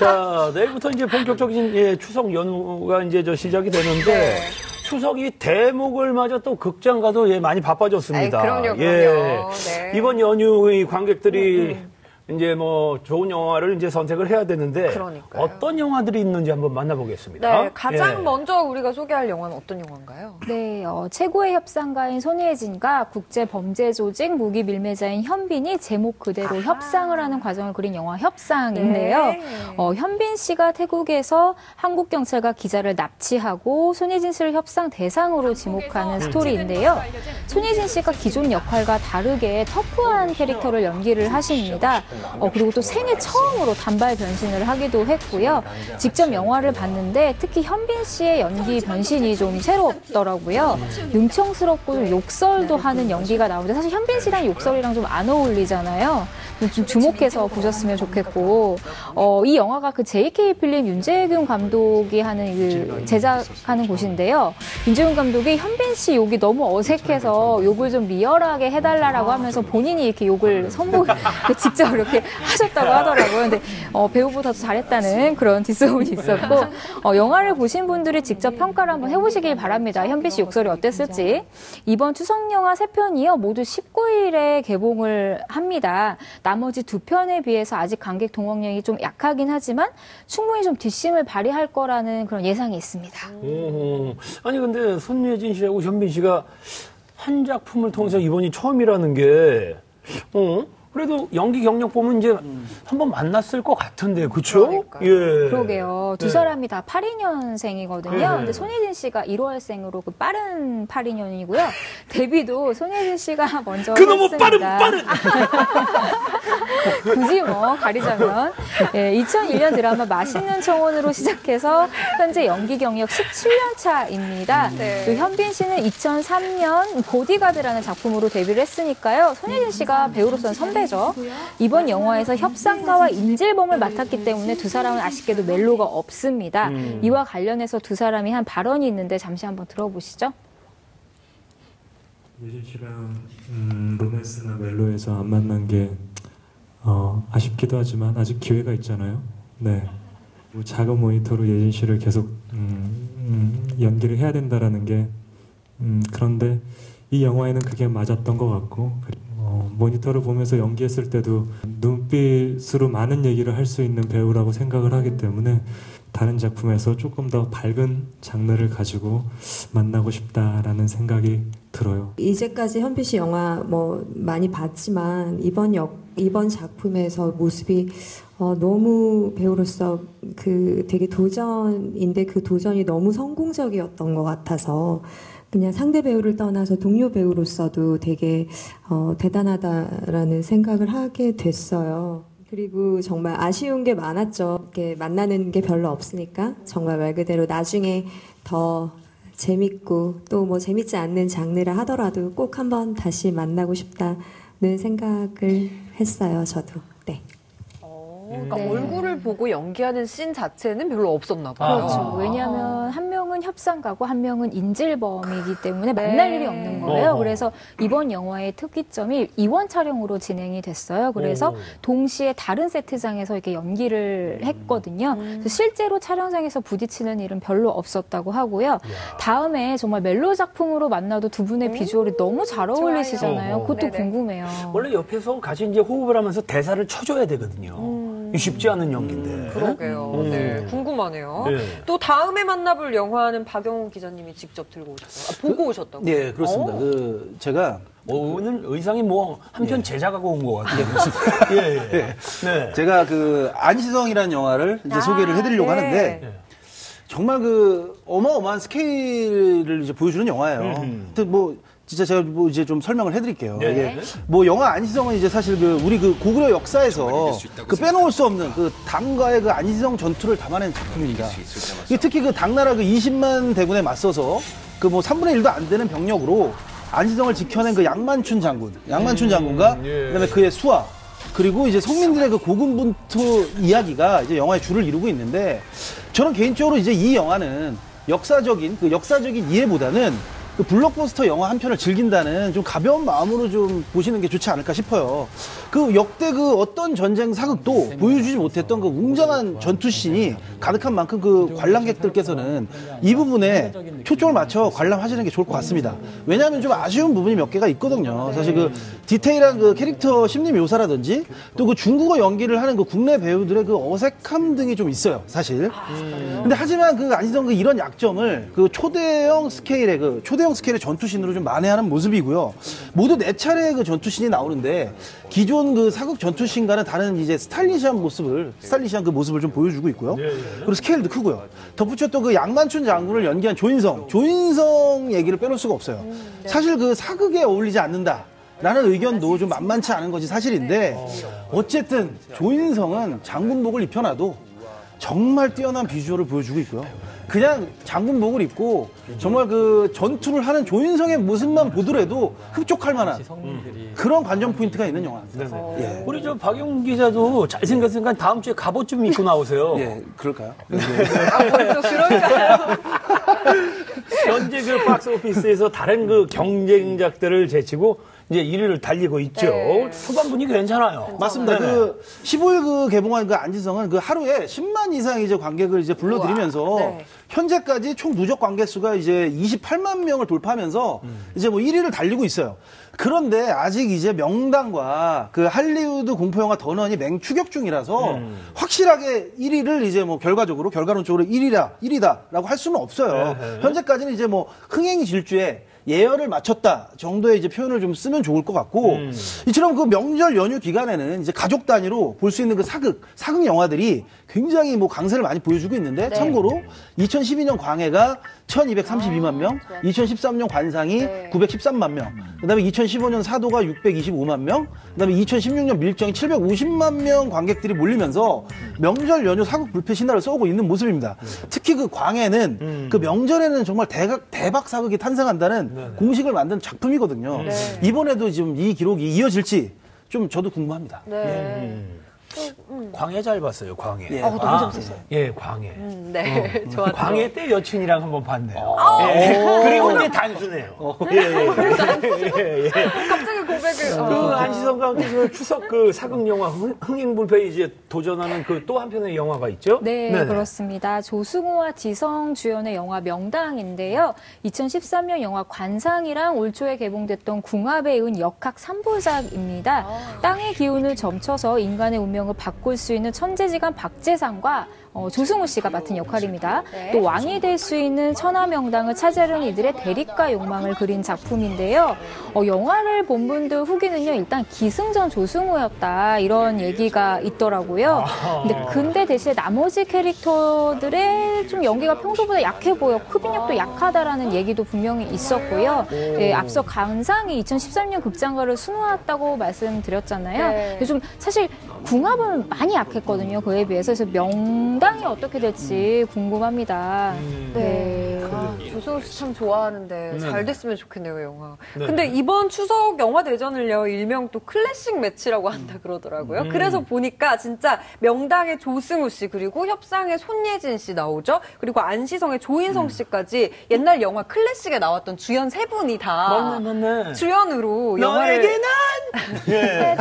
자, 내일부터 이제 본격적인 예, 추석 연휴가 이제 저 시작이 되는데 네. 추석이 대목을 맞아 또 극장 가도 예, 많이 바빠졌습니다. 아이, 그럼요, 그럼요. 예. 네. 이번 연휴의 관객들이 이제 뭐 좋은 영화를 이제 선택을 해야 되는데 그러니까요. 어떤 영화들이 있는지 한번 만나보겠습니다. 네, 가장 예. 먼저 우리가 소개할 영화는 어떤 영화인가요? 네, 어, 최고의 협상가인 손예진과 국제 범죄 조직 무기 밀매자인 현빈이 제목 그대로 아하. 협상을 하는 과정을 그린 영화 협상인데요. 네. 어, 현빈 씨가 태국에서 한국 경찰과 기자를 납치하고 손예진 씨를 협상 대상으로 지목하는 스토리인데요. 손예진 씨가 기존 역할과 다르게 터프한 캐릭터를 연기를 하십니다. 어, 그리고 또 생애 처음으로 단발 변신을 하기도 했고요. 직접 영화를 봤는데 특히 현빈 씨의 연기 변신이 좀 새롭더라고요. 능청스럽고 좀 욕설도 하는 연기가 나오는데 사실 현빈 씨랑 욕설이랑 좀 안 어울리잖아요. 좀 주목해서 보셨으면 좋겠고. 어, 이 영화가 그 JK 필름 윤재균 감독이 하는 그 제작하는 곳인데요. 윤재균 감독이 현빈 씨 욕이 너무 어색해서 욕을 좀 리얼하게 해달라라고 하면서 본인이 이렇게 욕을 선보 직접 이렇게 하셨다고 하더라고요. 근데 어, 배우보다도 잘했다는 그런 뒷소문이 있었고 어, 영화를 보신 분들이 직접 평가를 한번 해보시길 바랍니다. 현빈 씨 욕설이 어땠을지 이번 추석 영화 세 편이요 모두 19일에 개봉을 합니다. 나머지 두 편에 비해서 아직 관객 동원력이 좀 약하긴 하지만 충분히 좀 뒷심을 발휘할 거라는 그런 예상이 있습니다. 오호. 아니 근데 손예진 씨하고 현빈 씨가 한 작품을 통해서 이번이 처음이라는 게 어? 그래도 연기 경력 보면 이제 한번 만났을 것 같은데 그렇죠? 그러니까요. 예. 그러게요. 두 네. 사람이 다 82년생이거든요. 네. 근데 손예진 씨가 1월생으로 그 빠른 82년이고요. 데뷔도 손예진 씨가 먼저 그놈의. 빠른 빠른 굳이 뭐 가리자면 예, 2001년 드라마 맛있는 청혼으로 시작해서 현재 연기 경력 17년 차입니다. 네. 또 현빈 씨는 2003년 보디가드라는 작품으로 데뷔를 했으니까요. 손예진 씨가 배우로서는 선배죠. 이번 영화에서 협상가와 인질범을 맡았기 때문에 두 사람은 아쉽게도 멜로가 없습니다. 음. 이와 관련해서 두 사람이 한 발언이 있는데 잠시 한번 들어보시죠. 예진 씨랑 음, 로맨스나 멜로에서 안 만난 게 어, 아쉽기도 하지만 아직 기회가 있잖아요. 네. 뭐 작은 모니터로 예진 씨를 계속 음, 음, 연기를 해야 된다라는 게 음, 그런데 이 영화에는 그게 맞았던 것 같고 어, 모니터를 보면서 연기했을 때도 눈빛으로 많은 얘기를 할 수 있는 배우라고 생각을 하기 때문에 다른 작품에서 조금 더 밝은 장르를 가지고 만나고 싶다라는 생각이 들어요. 이제까지 현빈 씨 영화 뭐 많이 봤지만 이번 역 이번 작품에서 모습이 어, 너무 배우로서 그 되게 도전인데 그 도전이 너무 성공적이었던 것 같아서 그냥 상대 배우를 떠나서 동료 배우로서도 되게 어, 대단하다라는 생각을 하게 됐어요. 그리고 정말 아쉬운 게 많았죠. 이렇게 만나는 게 별로 없으니까 정말 말 그대로 나중에 더 재밌고 또 뭐 재밌지 않는 장르라 하더라도 꼭 한번 다시 만나고 싶다는 생각을 했어요. 저도. 네. 어, 그러니까 네. 얼굴을 보고 연기하는 씬 자체는 별로 없었나 봐요. 그렇죠. 아. 왜냐하면 한 명은 협상가고 한 명은 인질범이기 때문에 네. 만날 일이 없는 거예요. 어허. 그래서 이번 영화의 특기점이 이원 촬영으로 진행이 됐어요. 그래서 오. 동시에 다른 세트장에서 이렇게 연기를 했거든요. 그래서 실제로 촬영장에서 부딪히는 일은 별로 없었다고 하고요. 다음에 정말 멜로 작품으로 만나도 두 분의 비주얼이 너무 잘 어울리시잖아요. 그것도 네네. 궁금해요. 원래 옆에서 같이 이제 호흡을 하면서 대사를 쳐줘야 되거든요. 이게 쉽지 않은 연기인데. 음. 그러게요. 음. 네, 궁금하네요. 네. 또 다음에 만나볼 영화는 박영훈 기자님이 직접 들고 오셨어요. 아, 보고 오셨다고. 네, 그렇습니다. 어. 그 제가 어, 오늘 의상이 뭐 한편 예. 제작하고 온 것 같아요. 예, 예. 네. 제가 그 안시성이라는 영화를 이제 아, 소개를 해드리려고 네. 하는데 정말 그 어마어마한 스케일을 이제 보여주는 영화예요. 음. 근데 뭐 진짜 제가 뭐 이제 좀 설명을 해드릴게요. 네. 이게 뭐 영화 안시성은 이제 사실 그 우리 그 고구려 역사에서 그 빼놓을 수 없는 그 당과의 그 안시성 전투를 담아낸 작품입니다. 특히 그 당나라 그 20만 대군에 맞서서 그 뭐 3분의 1도 안 되는 병력으로 안시성을 지켜낸 그 양만춘 장군, 양만춘 장군과 예. 그다음에 그의 수하 그리고 이제 성민들의 그 고군분투 이야기가 이제 영화의 줄을 이루고 있는데 저는 개인적으로 이제 이 영화는 역사적인 그 역사적인 이해보다는 그 블록버스터 영화 한 편을 즐긴다는 좀 가벼운 마음으로 좀 보시는 게 좋지 않을까 싶어요. 그 역대 그 어떤 전쟁 사극도 보여주지 못했던 그 웅장한 전투씬이 가득한 만큼 그 관람객들께서는 이 부분에 초점을 맞춰 관람하시는 게 좋을 것 같습니다. 왜냐하면 좀 아쉬운 부분이 몇 개가 있거든요. 사실 그 디테일한 그 캐릭터 심리 묘사라든지 또 그 중국어 연기를 하는 그 국내 배우들의 그 어색함 등이 좀 있어요, 사실. 근데 하지만 그 안시성 그 이런 약점을 그 초대형 스케일의 그 초대형 스케일의 전투신으로 좀 만회하는 모습이고요. 모두 네 차례의 그 전투신이 나오는데 기존 그 사극 전투신과는 다른 이제 스타일리시한 모습을 스타일리시한 그 모습을 좀 보여주고 있고요. 그리고 스케일도 크고요. 덧붙여 또 그 양만춘 장군을 연기한 조인성, 조인성 얘기를 빼놓을 수가 없어요. 사실 그 사극에 어울리지 않는다. 라는 의견도 좀 만만치 않은 것이 사실인데 어쨌든 조인성은 장군복을 입혀놔도 정말 뛰어난 비주얼을 보여주고 있고요. 그냥 장군복을 입고 정말 그 전투를 하는 조인성의 모습만 보더라도 흡족할 만한 그런 관전 포인트가 있는 영화입니다. 예. 우리 저 박용 기자도 잘생겼으니까 다음 주에 갑옷 좀 입고 나오세요. 예, 그럴까요? 또 그럴까요? 현재 그 박스 오피스에서 다른 그 경쟁작들을 제치고 이제 1위를 달리고 있죠. 네. 후반 분위기 괜찮아요. 맞습니다. 네네. 그 15일 그 개봉한 그 안지성은 그 하루에 10만 이상 이제 관객을 이제 불러들이면서 우와, 네. 현재까지 총 누적 관객 수가 이제 28만 명을 돌파하면서 이제 뭐 1위를 달리고 있어요. 그런데 아직 이제 명당과 그 할리우드 공포 영화 더넌이 맹추격 중이라서 확실하게 1위를 이제 뭐 결과적으로 결과론적으로 1위다 1위다라고 할 수는 없어요. 현재까지는 이제 뭐 흥행 질주에 예열을 마쳤다 정도의 이제 표현을 좀 쓰면 좋을 것 같고 이처럼 그 명절 연휴 기간에는 이제 가족 단위로 볼 수 있는 그 사극 사극 영화들이 굉장히 뭐 강세를 많이 보여주고 있는데 참고로 2012년 광해가 1,232만 명, 2013년 관상이 네. 913만 명, 그다음에 2015년 사도가 625만 명, 그다음에 2016년 밀정이 750만 명 관객들이 몰리면서 명절 연휴 사극 불패 신화를 써오고 있는 모습입니다. 특히 그 광해는 그 명절에는 정말 대각, 대박 사극이 탄생한다는 공식을 만든 작품이거든요. 네. 이번에도 지금 이 기록이 이어질지 좀 저도 궁금합니다. 네. 광해 잘 봤어요, 광해. 예. 어, 너무 재밌었어요. 예, 광해. 음, 네, 좋았죠. 광해 때 여친이랑 한번 봤네요. 예. 그리고 이제 단순해요. 예, 예, 예, 예. 갑자기 고백을. 그 어. 안시성과 함께 그 추석 그 사극 영화 흥- 흥행불패에 이제 도전하는 그 또 한편의 영화가 있죠? 네, 네네. 그렇습니다. 조승우와 지성 주연의 영화 명당인데요. 2013년 영화 관상이랑 올 초에 개봉됐던 궁합에 이은 역학 3부작입니다. 땅의 기운을 점쳐서 인간의 운명 을 바꿀 수 있는 천재지간 박재상과 어, 조승우 씨가 맡은 역할입니다. 네. 또 왕이 될 수 있는 천하명당을 차지하려는 이들의 대립과 욕망을 그린 작품인데요. 어, 영화를 본 분들 후기는요, 일단 기승전 조승우였다 이런 얘기가 있더라고요. 근데 근데 대신에 나머지 캐릭터들의 좀 연기가 평소보다 약해 보여, 흡인력도 약하다라는 얘기도 분명히 있었고요. 예, 앞서 강상이 2013년 극장가를 수놓았다고 말씀드렸잖아요. 네. 좀 사실 궁합은 많이 약했거든요. 그에 비해서 그래서 명당이 어떻게 될지 궁금합니다. 네. 아, 조승우 씨 참 좋아하는데 네. 잘 됐으면 좋겠네요, 영화. 네. 근데 이번 추석 영화 대전을요, 일명 또 클래식 매치라고 한다 그러더라고요. 그래서 보니까 진짜 명당의 조승우 씨, 그리고 협상의 손예진 씨 나오죠. 그리고 안시성의 조인성 씨까지 옛날 영화 클래식에 나왔던 주연 세 분이 다 맞네, 맞네. 주연으로 영화를 너에게 난! 예.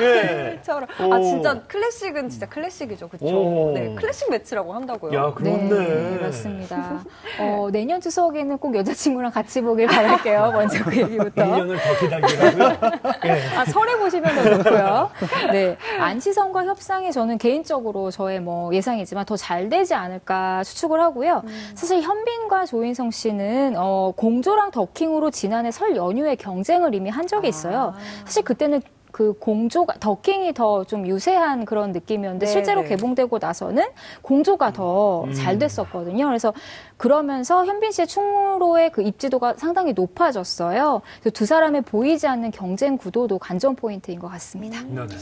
예. 처럼 오. 아 진짜 클래식은 진짜 클래식이죠, 그렇죠? 오. 네, 클래식 매치라고 한다고요. 야, 네, 그렇네. 맞습니다. 어, 내년 추석에는 꼭 여자친구랑 같이 보길 바랄게요. 먼저 그 얘기부터. 1년을 더 기다리라고요? 예. 아, 설에 보시면 더 좋고요. 네. 안시성과 협상이 저는 개인적으로 저의 뭐 예상이지만 더 잘 되지 않을까 추측을 하고요. 사실 현빈과 조인성 씨는 어, 공조랑 더킹으로 지난해 설 연휴에 경쟁을 이미 한 적이 있어요. 사실 그때는 그 공조가 더킹이 더 좀 유세한 그런 느낌이었는데 네, 실제로 네. 개봉되고 나서는 공조가 더잘 됐었거든요. 그래서 그러면서 현빈 씨의 충무로의 그 입지도가 상당히 높아졌어요. 그래서 두 사람의 보이지 않는 경쟁 구도도 관전 포인트인 것 같습니다. 네, 네.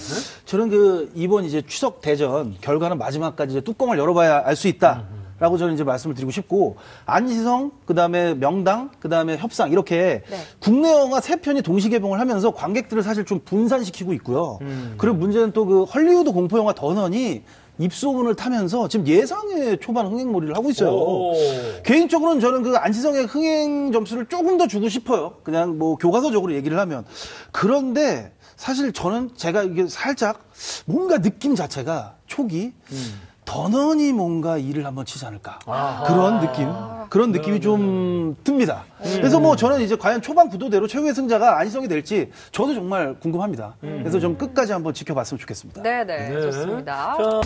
저는 그 이번 이제 추석 대전 결과는 마지막까지 이제 뚜껑을 열어봐야 알 수 있다. 라고 저는 이제 말씀을 드리고 싶고 안시성 그다음에 명당 그다음에 협상 이렇게 네. 국내 영화 세 편이 동시 개봉을 하면서 관객들을 사실 좀 분산시키고 있고요. 그리고 문제는 또 그 헐리우드 공포 영화 더넌이 입소문을 타면서 지금 예상의 초반 흥행몰이를 하고 있어요. 오. 개인적으로는 저는 그 안지성의 흥행 점수를 조금 더 주고 싶어요. 그냥 뭐 교과서적으로 얘기를 하면. 그런데 사실 저는 제가 이게 살짝 뭔가 느낌 자체가 초기 더넌이 뭔가 일을 한번 치지 않을까 그런 느낌 그런 느낌이 좀 듭니다. 그래서 뭐 저는 이제 과연 초반 구도대로 최후의 승자가 안희성이 될지 저도 정말 궁금합니다. 그래서 좀 끝까지 한번 지켜봤으면 좋겠습니다. 네네, 네. 좋습니다. 자,